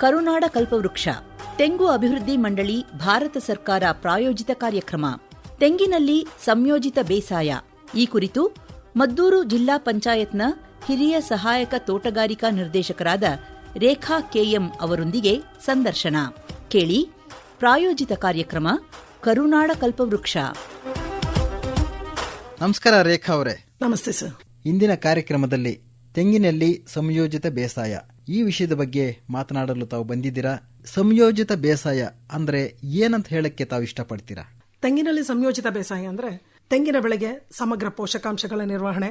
ಕರುನಾಡ ಕಲ್ಪವೃಕ್ಷ. ತೆಂಗು ಅಭಿವೃದ್ಧಿ ಮಂಡಳಿ ಭಾರತ ಸರ್ಕಾರ ಪ್ರಾಯೋಜಿತ ಕಾರ್ಯಕ್ರಮ. ತೆಂಗಿನಲ್ಲಿ ಸಂಯೋಜಿತ ಬೇಸಾಯ. ಈ ಕುರಿತು ಮದ್ದೂರು ಜಿಲ್ಲಾ ಪಂಚಾಯತ್ನ ಹಿರಿಯ ಸಹಾಯಕ ತೋಟಗಾರಿಕಾ ನಿರ್ದೇಶಕರಾದ ರೇಖಾ ಕೆಎಂ ಅವರೊಂದಿಗೆ ಸಂದರ್ಶನ. ಕೇಳಿ ಪ್ರಾಯೋಜಿತ ಕಾರ್ಯಕ್ರಮ ಕರುನಾಡ ಕಲ್ಪವೃಕ್ಷ. ನಮಸ್ಕಾರ ರೇಖಾ ಅವರೇ. ನಮಸ್ತೆ ಸರ್. ಇಂದಿನ ಕಾರ್ಯಕ್ರಮದಲ್ಲಿ ತೆಂಗಿನಲ್ಲಿ ಸಂಯೋಜಿತ ಬೇಸಾಯ. ಈ ವಿಷಯದ ಬಗ್ಗೆ ಮಾತನಾಡಲು ತಾವು ಬಂದಿದ್ದೀರಾ? ಸಂಯೋಜಿತ ಬೇಸಾಯ ಅಂದ್ರೆ ಏನಂತ ಹೇಳಕ್ಕೆ ತಾವು ಇಷ್ಟಪಡ್ತೀರಾ? ತೆಂಗಿನಲ್ಲಿ ಸಂಯೋಜಿತ ಬೇಸಾಯ ಅಂದ್ರೆ ತೆಂಗಿನ ಬೆಳೆಗೆ ಸಮಗ್ರ ಪೋಷಕಾಂಶಗಳ ನಿರ್ವಹಣೆ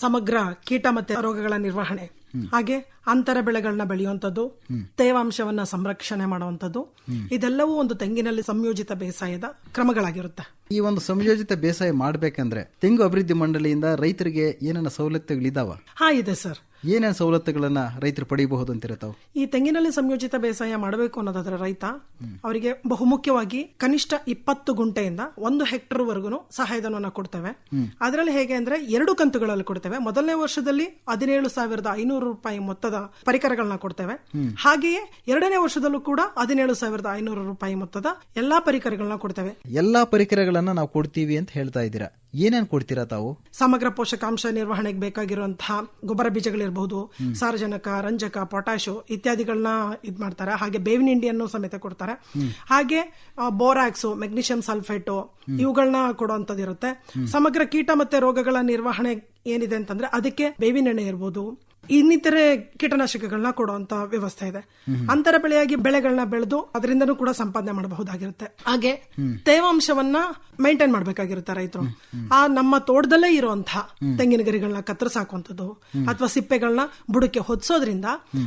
ಸಮಗ್ರ ಕೀಟ ಮತ್ತೆ ರೋಗಗಳ ನಿರ್ವಹಣೆ ಹಾಗೆ ಅಂತರ ಬೆಳೆಗಳನ್ನ ಬೆಳೆಯುವಂಥದ್ದು ತೇವಾಂಶವನ್ನ ಸಂರಕ್ಷಣೆ ಮಾಡುವಂಥದ್ದು ಇದೆಲ್ಲವೂ ಒಂದು ತೆಂಗಿನಲ್ಲಿ ಸಂಯೋಜಿತ ಬೇಸಾಯದ ಕ್ರಮಗಳಾಗಿರುತ್ತೆ. ಈ ಒಂದು ಸಂಯೋಜಿತ ಬೇಸಾಯ ಮಾಡಬೇಕಂದ್ರೆ ತೆಂಗು ಅಭಿವೃದ್ಧಿ ಮಂಡಳಿಯಿಂದ ರೈತರಿಗೆ ಏನೇನ ಸವಲತ್ತುಗಳಿದಾವ? ಹಾ ಇದೆ ಸರ್. ಏನೇನು ಸವಲತ್ತುಗಳನ್ನ ರೈತರು ಪಡೆಯಬಹುದು ಅಂತೀರ ತಾವು ಈ ತೆಂಗಿನಲ್ಲಿ ಸಂಯೋಜಿತ ಬೇಸಾಯ ಮಾಡಬೇಕು ಅನ್ನೋದಾದ್ರೆ ರೈತ ಅವರಿಗೆ ಬಹುಮುಖ್ಯವಾಗಿ ಕನಿಷ್ಠ ಇಪ್ಪತ್ತು ಗುಂಟೆಯಿಂದ ಒಂದು ಹೆಕ್ಟರ್ ವರೆಗೂ ಸಹಾಯಧನವನ್ನು ಕೊಡ್ತೇವೆ. ಅದರಲ್ಲಿ ಹೇಗೆ ಅಂದ್ರೆ ಎರಡು ಕಂತುಗಳಲ್ಲಿ ಕೊಡ್ತೇವೆ. ಮೊದಲನೇ ವರ್ಷದಲ್ಲಿ ಹದಿನೇಳು ಸಾವಿರದ ಐನೂರು ರೂಪಾಯಿ ಮೊತ್ತದ ಪರಿಕರಗಳನ್ನ ಕೊಡ್ತೇವೆ. ಹಾಗೆಯೇ ಎರಡನೇ ವರ್ಷದಲ್ಲೂ ಕೂಡ ಹದಿನೇಳು ಸಾವಿರದ ಐನೂರು ರೂಪಾಯಿ ಮೊತ್ತದ ಎಲ್ಲಾ ಪರಿಕರಗಳನ್ನ ಕೊಡ್ತೇವೆ. ಎಲ್ಲಾ ಪರಿಕರಗಳನ್ನ ನಾವು ಕೊಡ್ತೀವಿ ಅಂತ ಹೇಳ್ತಾ ಇದ್ದೀರಾ? ಏನೇನ್ ಕೊಡ್ತೀರಾ ತಾವು? ಸಮಗ್ರ ಪೋಷಕಾಂಶ ನಿರ್ವಹಣೆಗೆ ಬೇಕಾಗಿರುವಂತಹ ಗೊಬ್ಬರ ಬೀಜಗಳಿರಬಹುದು ಸಾರಜನಕ, ರಂಜಕ, ಪೊಟ್ಯಾಶು ಇತ್ಯಾದಿಗಳನ್ನ ಇದು ಮಾಡ್ತಾರೆ. ಹಾಗೆ ಬೇವಿನ ಹಿಂಡಿಯನ್ನು ಸಮೇತ ಕೊಡ್ತಾರೆ. ಹಾಗೆ ಬೋರಾಕ್ಸು, ಮೆಗ್ನೀಷಿಯಂ ಸಲ್ಫೇಟು ಇವುಗಳನ್ನ ಕೊಡುವಂತದ್ದು ಇರುತ್ತೆ ಸಮಗ್ರ ಕೀಟ ಮತ್ತೆ ರೋಗಗಳ ನಿರ್ವಹಣೆ ಏನಿದೆ ಅಂತಂದ್ರೆ ಅದಕ್ಕೆ ಬೇವಿನ ಎಣ್ಣೆ ಇರ್ಬೋದು ಇನ್ನಿತರೆ ಕೀಟನಾಶಕಗಳನ್ನ ಕೊಡುವಂತ ವ್ಯವಸ್ಥೆ ಇದೆ. ಅಂತರ ಬೆಳೆಯಾಗಿ ಬೆಳೆಗಳನ್ನ ಬೆಳೆದು ಅದರಿಂದನೂ ಕೂಡ ಸಂಪಾದನೆ ಮಾಡಬಹುದಾಗಿರುತ್ತೆ. ಹಾಗೆ ತೇವಾಂಶವನ್ನ ಮೈಂಟೈನ್ ಮಾಡಬೇಕಾಗಿರುತ್ತೆ ರೈತರು. ಆ ನಮ್ಮ ತೋಟದಲ್ಲೇ ಇರುವಂತ ತೆಂಗಿನ ಗರಿಗಳನ್ನ ಕತ್ತರಿಸಾಕುವಂಥದ್ದು ಅಥವಾ ಸಿಪ್ಪೆಗಳನ್ನ ಬುಡಕ್ಕೆ ಹೊದಿಸೋದ್ರಿಂದ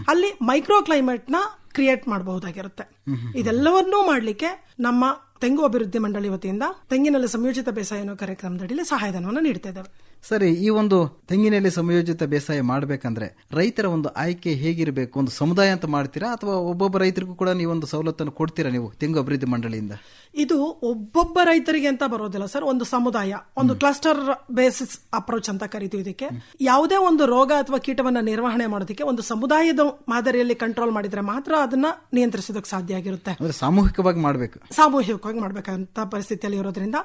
ಅಲ್ಲಿ ಮೈಕ್ರೋ ಕ್ಲೈಮೇಟ್ನ ಕ್ರಿಯೇಟ್ ಮಾಡಬಹುದಾಗಿರುತ್ತೆ ಇದೆಲ್ಲವನ್ನೂ ಮಾಡ್ಲಿಕ್ಕೆ ನಮ್ಮ ತೆಂಗು ಅಭಿವೃದ್ಧಿ ಮಂಡಳಿ ವತಿಯಿಂದ ತೆಂಗಿನಲ್ಲಿ ಸಂಯೋಜಿತ ಬೇಸಾಯ ಕಾರ್ಯಕ್ರಮದಡಿಯಲ್ಲಿ ಸಹಾಯಧನವನ್ನು ನೀಡ್ತಾ ಇದ್ದೇವೆ. ಸರಿ ಈ ಒಂದು ತೆಂಗಿನಲ್ಲಿ ಸಂಯೋಜಿತ ಬೇಸಾಯ ಮಾಡಬೇಕಂದ್ರೆ ರೈತರ ಒಂದು ಆಯ್ಕೆ ಹೇಗಿರಬೇಕು? ಒಂದು ಸಮುದಾಯ ಅಂತ ಮಾಡ್ತೀರಾ? ಅಥವಾ ಒಬ್ಬೊಬ್ಬ ರೈತರಿಗೂ ಕೂಡ ನೀವು ಒಂದು ಸವಲತ್ತನ್ನು ಕೊಡ್ತೀರಾ ನೀವು ತೆಂಗು ಅಭಿವೃದ್ಧಿ ಮಂಡಳಿಯಿಂದ? ಇದು ಒಬ್ಬೊಬ್ಬ ರೈತರಿಗೆ ಅಂತ ಬರೋದಿಲ್ಲ ಸರ್. ಒಂದು ಸಮುದಾಯ ಒಂದು ಕ್ಲಸ್ಟರ್ ಬೇಸಿಸ್ ಅಪ್ರೋಚ್ ಅಂತ ಕರಿತೀವಿ ಇದಕ್ಕೆ. ಯಾವುದೇ ಒಂದು ರೋಗ ಅಥವಾ ಕೀಟವನ್ನ ನಿರ್ವಹಣೆ ಮಾಡೋದಕ್ಕೆ ಒಂದು ಸಮುದಾಯದ ಮಾದರಿಯಲ್ಲಿ ಕಂಟ್ರೋಲ್ ಮಾಡಿದ್ರೆ ಮಾತ್ರ ಅದನ್ನ ನಿಯಂತ್ರಿಸೋದಕ್ಕೆ ಸಾಧ್ಯ ಆಗಿರುತ್ತೆ. ಸಾಮೂಹಿಕವಾಗಿ ಮಾಡಬೇಕು. ಸಾಮೂಹಿಕವಾಗಿ ಮಾಡಬೇಕಂತ ಪರಿಸ್ಥಿತಿಯಲ್ಲಿ ಇರೋದ್ರಿಂದ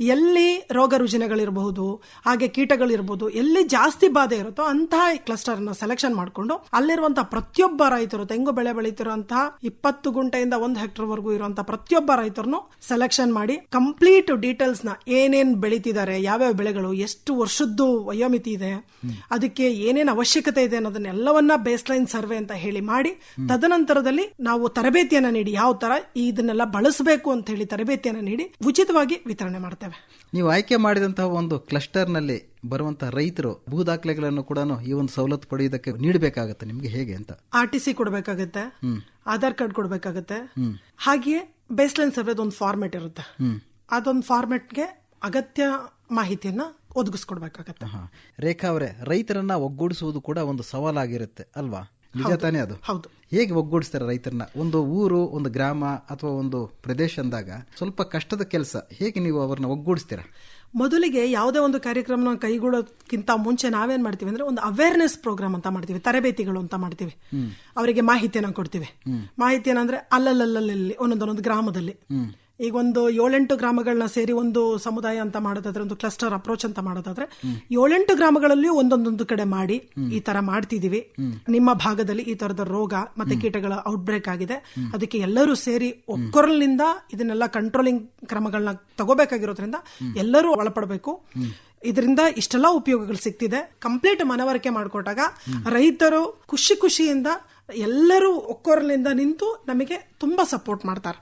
ಎಲ್ಲಿ ರೋಗ ರುಜಿನಗಳಿರಬಹುದು ಹಾಗೆ ಕೀಟಗಳಿರ್ಬೋದು, ಎಲ್ಲಿ ಜಾಸ್ತಿ ಬಾಧೆ ಇರುತ್ತೋ ಅಂತಹ ಕ್ಲಸ್ಟರ್ನ ಸೆಲೆಕ್ಷನ್ ಮಾಡಿಕೊಂಡು ಅಲ್ಲಿರುವಂತಹ ಪ್ರತಿಯೊಬ್ಬ ರೈತರು, ತೆಂಗು ಬೆಳೆ ಬೆಳೀತಿರುವಂತಹ ಇಪ್ಪತ್ತು ಗುಂಟೆಯಿಂದ ಒಂದು ಹೆಕ್ಟರ್ ವರೆಗೂ ಇರುವಂತಹ ಪ್ರತಿಯೊಬ್ಬ ರೈತರನ್ನು ಸೆಲೆಕ್ಷನ್ ಮಾಡಿ ಕಂಪ್ಲೀಟ್ ಡೀಟೇಲ್ಸ್ನ ಏನೇನ್ ಬೆಳೀತಿದ್ದಾರೆ, ಯಾವ್ಯಾವ ಬೆಳೆಗಳು, ಎಷ್ಟು ವರ್ಷದ್ದು ವಯೋಮಿತಿ ಇದೆ, ಅದಕ್ಕೆ ಏನೇನು ಅವಶ್ಯಕತೆ ಇದೆ ಅನ್ನೋದನ್ನೆಲ್ಲವನ್ನ ಬೇಸ್ ಲೈನ್ ಸರ್ವೆ ಅಂತ ಹೇಳಿ ಮಾಡಿ ತದನಂತರದಲ್ಲಿ ನಾವು ತರಬೇತಿಯನ್ನ ನೀಡಿ, ಯಾವ ತರ ಇದನ್ನೆಲ್ಲ ಬಳಸಬೇಕು ಅಂತ ಹೇಳಿ ತರಬೇತಿಯನ್ನ ನೀಡಿ ಉಚಿತವಾಗಿ ವಿತರಣೆ ಮಾಡ್ತೇವೆ. ನೀವು ಆಯ್ಕೆ ಮಾಡಿದಂತಹ ಒಂದು ಕ್ಲಸ್ಟರ್ನಲ್ಲಿ ಬರುವಂತಹ ರೈತರು ಭೂ ದಾಖಲೆಗಳನ್ನು ಕೂಡ ಈ ಒಂದು ಸವಲತ್ತು ಪಡೆಯುವುದಕ್ಕೆ ನೀಡಬೇಕಾಗತ್ತೆ ನಿಮ್ಗೆ ಹೇಗೆ ಅಂತ? ಆರ್ ಟಿ ಸಿ ಕೊಡಬೇಕಾಗತ್ತೆ. ಆಧಾರ್ ಕಾರ್ಡ್ ಕೊಡಬೇಕಾಗತ್ತೆ. ಹಾಗೆಯೇ ಬೇಸ್ಲೈನ್ ಸರ್ವೆ ಒಂದು ಫಾರ್ಮೆಟ್ ಇರುತ್ತೆ. ಅದೊಂದು ಫಾರ್ಮೆಟ್ಗೆ ಅಗತ್ಯ ಮಾಹಿತಿಯನ್ನ ಒದಗಿಸ್ಕೊಡ್ಬೇಕಾಗತ್ತೆ. ರೇಖಾ ಅವರೇ ರೈತರನ್ನ ಒಗ್ಗೂಡಿಸುವುದು ಕೂಡ ಒಂದು ಸವಾಲಾಗಿರುತ್ತೆ ಅಲ್ವಾ? ನಿಜ ತಾನೇ ಅದು? ಹೌದು. ಹೇಗೆ ಒಗ್ಗೂಡಿಸ್ತಾರೆ ರೈತರನ್ನ? ಒಂದು ಊರು ಒಂದು ಗ್ರಾಮ ಅಥವಾ ಒಂದು ಪ್ರದೇಶ ಅಂದಾಗ ಸ್ವಲ್ಪ ಕಷ್ಟದ ಕೆಲಸ ಹೇಗೆ ನೀವು ಅವ್ರನ್ನ ಒಗ್ಗೂಡಿಸ್ತೀರಾ? ಮೊದಲಿಗೆ ಯಾವುದೇ ಒಂದು ಕಾರ್ಯಕ್ರಮ ಕೈಗೊಳ್ಳೋಕ್ಕಿಂತ ಮುಂಚೆ ನಾವೇನ್ ಮಾಡ್ತೀವಿ ಅಂದ್ರೆ ಒಂದು ಅವೇರ್ನೆಸ್ ಪ್ರೋಗ್ರಾಮ್ ಅಂತ ಮಾಡ್ತೀವಿ ತರಬೇತಿಗಳು ಅಂತ ಮಾಡ್ತೀವಿ. ಅವರಿಗೆ ಮಾಹಿತಿಯನ್ನ ಕೊಡ್ತೀವಿ. ಮಾಹಿತಿ ಏನಂದ್ರೆ ಅಲ್ಲಲ್ಲಲ್ಲಿ ಒಂದೊಂದೊಂದು ಗ್ರಾಮದಲ್ಲಿ. ಈಗ ಒಂದು ಏಳೆಂಟು ಗ್ರಾಮಗಳನ್ನ ಸೇರಿ ಒಂದು ಸಮುದಾಯ ಅಂತ ಮಾಡೋದಾದ್ರೆ, ಒಂದು ಕ್ಲಸ್ಟರ್ ಅಪ್ರೋಚ್ ಅಂತ ಮಾಡೋದಾದ್ರೆ, ಏಳೆಂಟು ಗ್ರಾಮಗಳಲ್ಲಿಯೂ ಒಂದೊಂದೊಂದು ಕಡೆ ಮಾಡಿ ಈ ತರ ಮಾಡ್ತಿದೀವಿ ನಿಮ್ಮ ಭಾಗದಲ್ಲಿ ಈ ತರದ ರೋಗ ಮತ್ತೆ ಕೀಟಗಳ ಔಟ್ಬ್ರೇಕ್ ಆಗಿದೆ. ಅದಕ್ಕೆ ಎಲ್ಲರೂ ಸೇರಿ ಒಕ್ಕೊರಲಿನಿಂದ ಇದನ್ನೆಲ್ಲ ಕಂಟ್ರೋಲಿಂಗ್ ಕ್ರಮಗಳನ್ನ ತಗೋಬೇಕಾಗಿರೋದ್ರಿಂದ ಎಲ್ಲರೂ ಒಳಪಡಬೇಕು. ಇದರಿಂದ ಇಷ್ಟೆಲ್ಲ ಉಪಯೋಗಗಳು ಸಿಗ್ತಿದೆ. ಕಂಪ್ಲೀಟ್ ಮನವರಿಕೆ ಮಾಡಿಕೊಟ್ಟಾಗ ರೈತರು ಖುಷಿ ಖುಷಿಯಿಂದ ಎಲ್ಲರೂ ಒಕ್ಕೊರಲಿಂದ ನಿಂತು ನಮಗೆ ತುಂಬಾ ಸಪೋರ್ಟ್ ಮಾಡ್ತಾರೆ.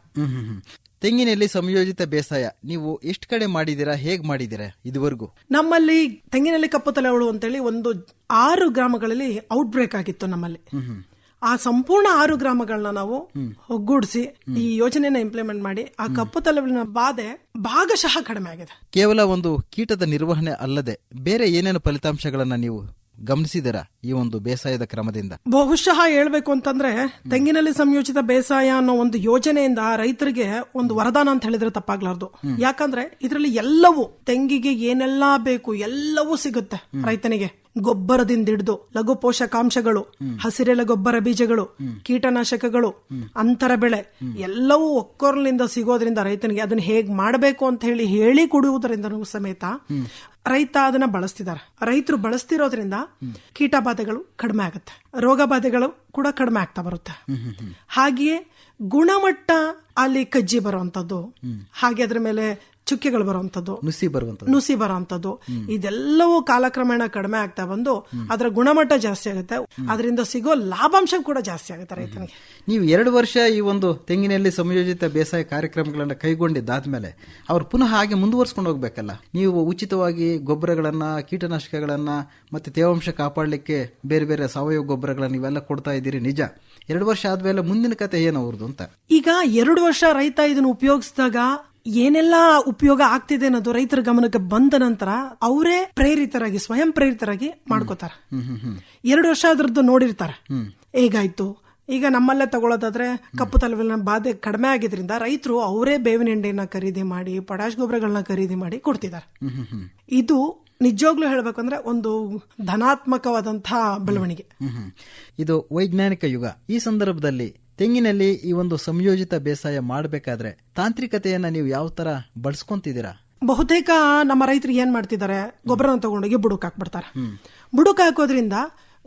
ತೆಂಗಿನಲ್ಲಿ ಸಂಯೋಜಿತ ಬೇಸಾಯ ನೀವು ಎಷ್ಟು ಕಡೆ ಮಾಡಿದೀರಾ ಹೇಗ್ ಮಾಡಿದೀರಾ ಇದುವರೆಗೂ? ನಮ್ಮಲ್ಲಿ ತೆಂಗಿನಲ್ಲಿ ಕಪ್ಪು ತಲೆಗಳು ಅಂತೇಳಿ ಒಂದು ಆರು ಗ್ರಾಮಗಳಲ್ಲಿ ಔಟ್ ಬ್ರೇಕ್ ಆಗಿತ್ತು ನಮ್ಮಲ್ಲಿ. ಆ ಸಂಪೂರ್ಣ ಆರು ಗ್ರಾಮಗಳನ್ನ ನಾವು ಒಗ್ಗೂಡಿಸಿ ಈ ಯೋಜನೆಯನ್ನ ಇಂಪ್ಲಿಮೆಂಟ್ ಮಾಡಿ ಆ ಕಪ್ಪು ತಲೆಗಳ ಬಾಧೆ ಭಾಗಶಃ ಕಡಿಮೆ ಆಗಿದೆ. ಕೇವಲ ಒಂದು ಕೀಟದ ನಿರ್ವಹಣೆ ಅಲ್ಲದೆ ಬೇರೆ ಏನೇನು ಫಲಿತಾಂಶಗಳನ್ನ ನೀವು ಗಮನಿಸಿದಿರಾ ಈ ಒಂದು ಬೇಸಾಯದ ಕ್ರಮದಿಂದ? ಬಹುಶಃ ಹೇಳ್ಬೇಕು ಅಂತಂದ್ರೆ ತೆಂಗಿನಲ್ಲಿ ಸಂಯೋಜಿತ ಬೇಸಾಯ ಅನ್ನೋ ಒಂದು ಯೋಜನೆಯಿಂದ ರೈತರಿಗೆ ಒಂದು ವರದಾನ ಅಂತ ಹೇಳಿದ್ರೆ ತಪ್ಪಾಗ್ಲಾರ್ದು. ಯಾಕಂದ್ರೆ ಇದರಲ್ಲಿ ಎಲ್ಲವೂ ತೆಂಗಿಗೆ ಏನೆಲ್ಲಾ ಬೇಕು ಎಲ್ಲವೂ ಸಿಗುತ್ತೆ ರೈತನಿಗೆ. ಗೊಬ್ಬರದಿಂದ ಹಿಡಿದು ಲಘು ಪೋಷಕಾಂಶಗಳು, ಹಸಿರೆಲೆ ಗೊಬ್ಬರ ಬೀಜಗಳು, ಕೀಟನಾಶಕಗಳು, ಅಂತರ ಬೆಳೆ, ಎಲ್ಲವೂ ಒಕ್ಕೊರ್ಲಿಂದ ಸಿಗೋದ್ರಿಂದ ರೈತನಿಗೆ ಅದನ್ನ ಹೇಗ್ ಮಾಡಬೇಕು ಅಂತ ಹೇಳಿ ಹೇಳಿ ಕೊಡುವುದರಿಂದ ಸಮೇತ ರೈತ ಅದನ್ನ ಬಳಸ್ತಿದ್ದಾರೆ ರೈತರು ಬಳಸ್ತಿರೋದ್ರಿಂದ ಕೀಟ ಬಾಧೆಗಳು ಕಡಿಮೆ ಆಗುತ್ತೆ. ರೋಗ ಬಾಧೆಗಳು ಕೂಡ ಕಡಿಮೆ ಆಗ್ತಾ ಬರುತ್ತೆ. ಹಾಗೆಯೇ ಗುಣಮಟ್ಟ ಅಲ್ಲಿ ಕಜ್ಜಿ ಬರುವಂತದ್ದು, ಹಾಗೆ ಅದ್ರ ಮೇಲೆ ಚುಕ್ಕೆಗಳು ಬರುವಂತದ್ದು. ನುಸಿ ಬರುವಂತದ್ದು. ನುಸಿ ಬರುವಂತದ್ದು. ಇದೆಲ್ಲವೂ ಕಾಲಕ್ರಮೇಣ ಕಡಿಮೆ ಆಗ್ತಾ ಬಂದು ಅದರ ಗುಣಮಟ್ಟ ಜಾಸ್ತಿ ಆಗುತ್ತೆ. ಅದರಿಂದ ಸಿಗೋ ಲಾಭಾಂಶ ಕೂಡ ಜಾಸ್ತಿ ಆಗುತ್ತೆ ರೈತನಿಗೆ. ನೀವು ಎರಡು ವರ್ಷ ಈ ಒಂದು ತೆಂಗಿನಲ್ಲಿ ಸಂಯೋಜಿತ ಬೇಸಾಯ ಕಾರ್ಯಕ್ರಮಗಳನ್ನು ಕೈಗೊಂಡಿದ್ದಾದ್ಮೇಲೆ ಅವ್ರು ಪುನಃ ಹಾಗೆ ಮುಂದುವರ್ಸ್ಕೊಂಡು ಹೋಗ್ಬೇಕಲ್ಲ. ನೀವು ಉಚಿತವಾಗಿ ಗೊಬ್ಬರಗಳನ್ನ ಕೀಟನಾಶಕಗಳನ್ನ ಮತ್ತೆ ತೇವಾಂಶ ಕಾಪಾಡಲಿಕ್ಕೆ ಬೇರೆ ಬೇರೆ ಸಾವಯವ ಗೊಬ್ಬರಗಳನ್ನ ಇವೆಲ್ಲ ಕೊಡ್ತಾ ಇದ್ದೀರಿ ನಿಜ. ಎರಡು ವರ್ಷ ಆದ್ಮೇಲೆ ಮುಂದಿನ ಕತೆ ಏನು ಅವ್ರದ್ದು ಅಂತ? ಈಗ ಎರಡು ವರ್ಷ ರೈತ ಇದನ್ನು ಉಪಯೋಗಿಸಿದಾಗ ಏನೆಲ್ಲ ಉಪಯೋಗ ಆಗ್ತಿದೆ ಅನ್ನೋದು ರೈತರ ಗಮನಕ್ಕೆ ಬಂದ ನಂತರ ಅವರೇ ಪ್ರೇರಿತರಾಗಿ ಸ್ವಯಂ ಪ್ರೇರಿತರಾಗಿ ಮಾಡ್ಕೋತಾರ. ಎರಡು ವರ್ಷ ಅದ್ರದ್ದು ನೋಡಿರ್ತಾರೆ. ಹೇಗಾಯ್ತು? ಈಗ ನಮ್ಮಲ್ಲೇ ತಗೊಳ್ಳೋದಾದ್ರೆ ಕಪ್ಪು ತಲುವಿನ ಬಾಧೆ ಕಡಿಮೆ ಆಗಿದ್ರಿಂದ ರೈತರು ಅವರೇ ಬೇವಿನ ಎಣ್ಣೆಯನ್ನ ಖರೀದಿ ಮಾಡಿ ಪೊಟಾಶ್ ಗೊಬ್ಬರಗಳನ್ನ ಖರೀದಿ ಮಾಡಿ ಕೊಡ್ತಿದ್ದಾರೆ. ಇದು ನಿಜವಾಗ್ಲೂ ಹೇಳ್ಬೇಕಂದ್ರೆ ಒಂದು ಧನಾತ್ಮಕವಾದಂತಹ ಬೆಳವಣಿಗೆ. ಇದು ವೈಜ್ಞಾನಿಕ ಯುಗ. ಈ ಸಂದರ್ಭದಲ್ಲಿ ತೆಂಗಿನಲ್ಲಿ ಈ ಒಂದು ಸಂಯೋಜಿತ ಬೇಸಾಯ ಮಾಡಬೇಕಾದ್ರೆ ತಾಂತ್ರಿಕತೆಯನ್ನ ನೀವು ಯಾವ ತರ ಬಳಸ್ಕೊಂತಿದ್ದೀರಾ? ಬಹುತೇಕ ನಮ್ಮ ರೈತರು ಏನ್ ಮಾಡ್ತಿದ್ದಾರೆ? ಗೊಬ್ಬರನ ತಗೊಂಡೋಗಿ ಬುಡಕ್ ಹಾಕ್ಬಿಡ್ತಾರೆ. ಬುಡಕ್ ಹಾಕೋದ್ರಿಂದ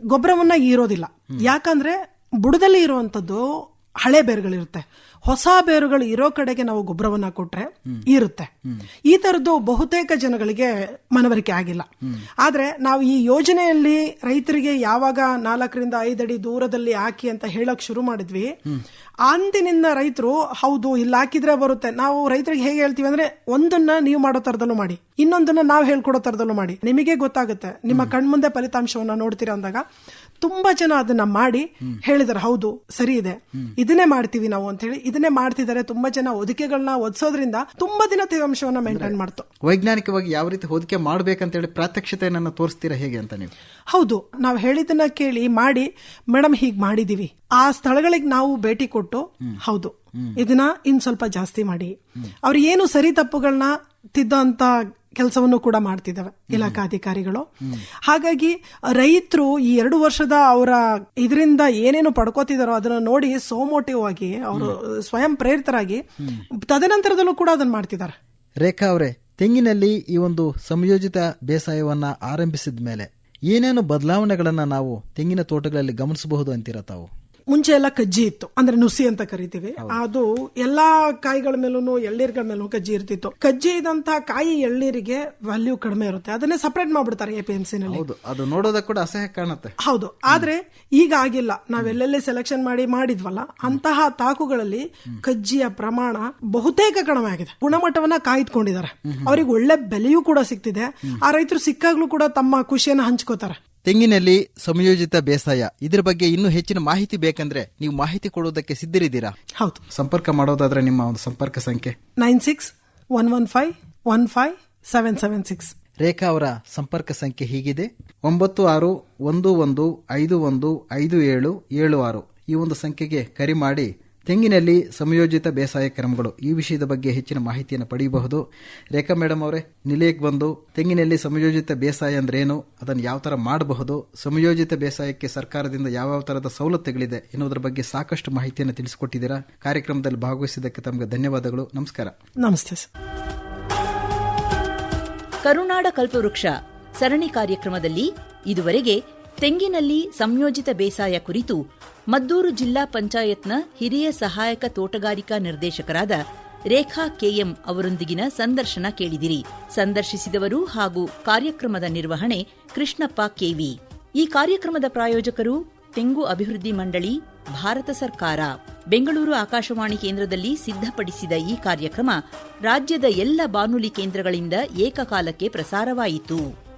ಗೊಬ್ಬರವನ್ನ ಇರೋದಿಲ್ಲ ಯಾಕಂದ್ರೆ ಬುಡದಲ್ಲಿ ಇರುವಂತದ್ದು ಹಳೆ ಬೇರುಗಳಿರುತ್ತೆ. ಹೊಸ ಬೇರುಗಳು ಇರೋ ಕಡೆಗೆ ನಾವು ಗೊಬ್ಬರವನ್ನ ಕೊಟ್ರೆ ಇರುತ್ತೆ. ಈ ತರದ್ದು ಬಹುತೇಕ ಜನಗಳಿಗೆ ಮನವರಿಕೆ ಆಗಿಲ್ಲ. ಆದ್ರೆ ನಾವು ಈ ಯೋಜನೆಯಲ್ಲಿ ರೈತರಿಗೆ ಯಾವಾಗ ನಾಲ್ಕರಿಂದ ಐದಡಿ ದೂರದಲ್ಲಿ ಹಾಕಿ ಅಂತ ಹೇಳಕ್ ಶುರು ಮಾಡಿದ್ವಿ. ಅಂದಿನಿಂದ ರೈತರು, ಹೌದು, ಇಲ್ಲಿ ಹಾಕಿದ್ರೆ ಬರುತ್ತೆ. ನಾವು ರೈತರಿಗೆ ಹೇಗೆ ಹೇಳ್ತೀವಿ ಅಂದ್ರೆ, ಒಂದನ್ನ ನೀವು ಮಾಡೋ ತರದಲ್ಲೂ ಮಾಡಿ. ಇನ್ನೊಂದನ್ನ ನಾವು ಹೇಳ್ಕೊಡೋ ತರದಲ್ಲೂ ಮಾಡಿ. ನಿಮಗೆ ಗೊತ್ತಾಗುತ್ತೆ. ನಿಮ್ಮ ಕಣ್ಮುಂದೆ ಫಲಿತಾಂಶವನ್ನ ನೋಡ್ತೀರಾ ಅಂದಾಗ ತುಂಬಾ ಜನ ಅದನ್ನ ಮಾಡಿ ಹೇಳಿದಾರೆ ಹೌದು ಸರಿ ಇದೆ. ಇದನ್ನೇ ಮಾಡ್ತೀವಿ ನಾವು ಅಂತ ಹೇಳಿ ಇದನ್ನೇ ಮಾಡ್ತಿದ್ದಾರೆ ತುಂಬಾ ಜನ ಹೊದಿಕೆಗಳನ್ನ ಒದಿಸೋದ್ರಿಂದ ತುಂಬಾ ದಿನ ತೇವಾಂಶವನ್ನ ಮೇಂಟೈನ್ ಮಾಡ್ತು. ವೈಜ್ಞಾನಿಕವಾಗಿ ಯಾವ ರೀತಿ ಹೊದಿಕೆ ಮಾಡ್ಬೇಕಂತ ಹೇಳಿ ಪ್ರಾತ್ಯಕ್ಷತೆಯನ್ನ ತೋರಿಸ್ತೀರಾ ಹೇಗೆ ಅಂತ ನೀವು? ಹೌದು ನಾವು ಹೇಳಿದನ್ನ ಕೇಳಿ ಮಾಡಿ ಮೇಡಮ್ ಹೀಗ್ ಮಾಡಿದೀವಿ. ಆ ಸ್ಥಳಗಳಿಗೆ ನಾವು ಭೇಟಿ ಕೊಟ್ಟು ಹೌದು ಇದನ್ನ ಇನ್ ಸ್ವಲ್ಪ ಜಾಸ್ತಿ ಮಾಡಿ. ಅವ್ರು ಏನು ಸರಿ ತಪ್ಪುಗಳನ್ನ ತಿದ್ದೋಂತ ಕೆಲಸವನ್ನು ಕೂಡ ಮಾಡ್ತಿದ್ದಾವೆ ಇಲಾಖಾ ಅಧಿಕಾರಿಗಳು ಹಾಗಾಗಿ ರೈತರು ಈ ಎರಡು ವರ್ಷದ ಅವರ ಇದರಿಂದ ಏನೇನು ಪಡ್ಕೋತಿದಾರೋ ಅದನ್ನ ನೋಡಿ ಸೋಮೋಟಿವ್ ಆಗಿ ಅವರು ಸ್ವಯಂ ಪ್ರೇರಿತರಾಗಿ ತದನಂತರದಲ್ಲೂ ಕೂಡ ಅದನ್ನ ಮಾಡ್ತಿದ್ದಾರೆ. ರೇಖಾ ಅವರೇ ತೆಂಗಿನಲ್ಲಿ ಈ ಒಂದು ಸಂಯೋಜಿತ ಬೇಸಾಯವನ್ನ ಆರಂಭಿಸಿದ ಮೇಲೆ ಏನೇನು ಬದಲಾವಣೆಗಳನ್ನ ನಾವು ತೆಂಗಿನ ತೋಟಗಳಲ್ಲಿ ಗಮನಿಸಬಹುದು ಅಂತೀರಾ ತಾವು? ಮುಂಚೆ ಎಲ್ಲ ಕಜ್ಜಿ ಇತ್ತು. ಅಂದ್ರೆ ನುಸಿ ಅಂತ ಕರಿತೀವಿ. ಅದು ಎಲ್ಲಾ ಕಾಯಿಗಳ ಮೇಲೂ ಎಳ್ನೀರ್ಗಳ ಮೇಲೂ ಕಜ್ಜಿ ಇರ್ತಿತ್ತು. ಕಜ್ಜಿ ಇದಂತ ಕಾಯಿ ಎಳ್ನೀರಿಗೆ ವ್ಯಾಲ್ಯೂ ಕಡಿಮೆ ಇರುತ್ತೆ. ಅದನ್ನೇ ಸಪರೇಟ್ ಮಾಡ್ಬಿಡ್ತಾರೆ ಎ ಪಿ ಎಂ ನಲ್ಲಿ. ಹೌದು. ಅದು ನೋಡೋದಕ್ಕೆ ಕೂಡ ಅಸಹ್ಯ ಕಾಣುತ್ತೆ. ಹೌದು. ಆದ್ರೆ ಈಗ ಆಗಿಲ್ಲ. ನಾವೆಲ್ಲೆಲ್ಲಿ ಸೆಲೆಕ್ಷನ್ ಮಾಡಿ ಮಾಡಿದ್ವಲ್ಲ ಅಂತಹ ತಾಕುಗಳಲ್ಲಿ ಕಜ್ಜಿಯ ಪ್ರಮಾಣ ಬಹುತೇಕ ಕಡಿಮೆ ಆಗಿದೆ. ಗುಣಮಟ್ಟವನ್ನ ಕಾಯ್ದುಕೊಂಡಿದ್ದಾರೆ. ಅವ್ರಿಗೆ ಒಳ್ಳೆ ಬೆಲೆಯೂ ಕೂಡ ಸಿಗ್ತಿದೆ. ಆ ರೈತರು ಸಿಕ್ಕಾಗ್ಲೂ ಕೂಡ ತಮ್ಮ ಖುಷಿಯನ್ನ ಹಂಚ್ಕೋತಾರೆ. ತೆಂಗಿನಲ್ಲಿ ಸಂಯೋಜಿತ ಬೇಸಾಯ. ಇದರ ಬಗ್ಗೆ ಇನ್ನೂ ಹೆಚ್ಚಿನ ಮಾಹಿತಿ ಬೇಕಂದ್ರೆ ನೀವು ಮಾಹಿತಿ ಕೊಡೋದಕ್ಕೆ ಸಿದ್ಧರಿದ್ದೀರಾ? ಹೌದು. ಸಂಪರ್ಕ ಮಾಡೋದಾದ್ರೆ ನಿಮ್ಮ ಒಂದು ಸಂಪರ್ಕ ಸಂಖ್ಯೆ. Nine six one one five one five seven seven six. Rekha ಅವರ ಸಂಪರ್ಕ ಸಂಖ್ಯೆ ಹೀಗಿದೆ. ಒಂಬತ್ತು ಆರು ಒಂದು ಒಂದು ಐದು ಒಂದು ಐದು ಏಳು ಏಳು ಆರು. ಈ ಒಂದು ಸಂಖ್ಯೆಗೆ ಕರೆ ಮಾಡಿ ತೆಂಗಿನಲ್ಲಿ ಸಂಯೋಜಿತ ಬೇಸಾಯ ಕ್ರಮಗಳು ಈ ವಿಷಯದ ಬಗ್ಗೆ ಹೆಚ್ಚಿನ ಮಾಹಿತಿಯನ್ನು ಪಡೆಯಬಹುದು. ರೇಖಾ ಮೇಡಮ್ ಅವರೇ ನಿಲಯಕ್ಕೆ ಬಂದು ತೆಂಗಿನಲ್ಲಿ ಸಂಯೋಜಿತ ಬೇಸಾಯ ಅಂದ್ರೆ ಏನು ಅದನ್ನು ಯಾವ ಥರ ಮಾಡಬಹುದು? ಸಂಯೋಜಿತ ಬೇಸಾಯಕ್ಕೆ ಸರ್ಕಾರದಿಂದ ಯಾವ್ಯಾವ ಥರದ ಸವಲತ್ತುಗಳಿದೆ ಎನ್ನುವುದರ ಬಗ್ಗೆ ಸಾಕಷ್ಟು ಮಾಹಿತಿಯನ್ನು ತಿಳಿಸಿಕೊಟ್ಟಿದ್ದೀರಾ? ಕಾರ್ಯಕ್ರಮದಲ್ಲಿ ಭಾಗವಹಿಸಿದ್ದಕ್ಕೆ ತಮಗೆ ಧನ್ಯವಾದಗಳು. ನಮಸ್ಕಾರ. ನಮಸ್ತೆ ಸರ್. ಕರುನಾಡ ಕಲ್ಪವೃಕ್ಷ ಸರಣಿ ಕಾರ್ಯಕ್ರಮದಲ್ಲಿ ಇದುವರೆಗೆ ತೆಂಗಿನಲ್ಲಿ ಸಂಯೋಜಿತ ಬೇಸಾಯ ಕುರಿತು ಮದ್ದೂರು ಜಿಲ್ಲಾ ಪಂಚಾಯತ್ನ ಹಿರಿಯ ಸಹಾಯಕ ತೋಟಗಾರಿಕಾ ನಿರ್ದೇಶಕರಾದ ರೇಖಾ ಕೆಎಂ ಅವರೊಂದಿಗಿನ ಸಂದರ್ಶನ ಕೇಳಿದಿರಿ. ಸಂದರ್ಶಿಸಿದವರು ಹಾಗೂ ಕಾರ್ಯಕ್ರಮದ ನಿರ್ವಹಣೆ ಕೃಷ್ಣಪ್ಪ ಕೆವಿ. ಈ ಕಾರ್ಯಕ್ರಮದ ಪ್ರಾಯೋಜಕರು ತೆಂಗು ಅಭಿವೃದ್ಧಿ ಮಂಡಳಿ, ಭಾರತ ಸರ್ಕಾರ. ಬೆಂಗಳೂರು ಆಕಾಶವಾಣಿ ಕೇಂದ್ರದಲ್ಲಿ ಸಿದ್ಧಪಡಿಸಿದ ಈ ಕಾರ್ಯಕ್ರಮ ರಾಜ್ಯದ ಎಲ್ಲ ಬಾನುಲಿ ಕೇಂದ್ರಗಳಿಂದ ಏಕಕಾಲಕ್ಕೆ ಪ್ರಸಾರವಾಯಿತು.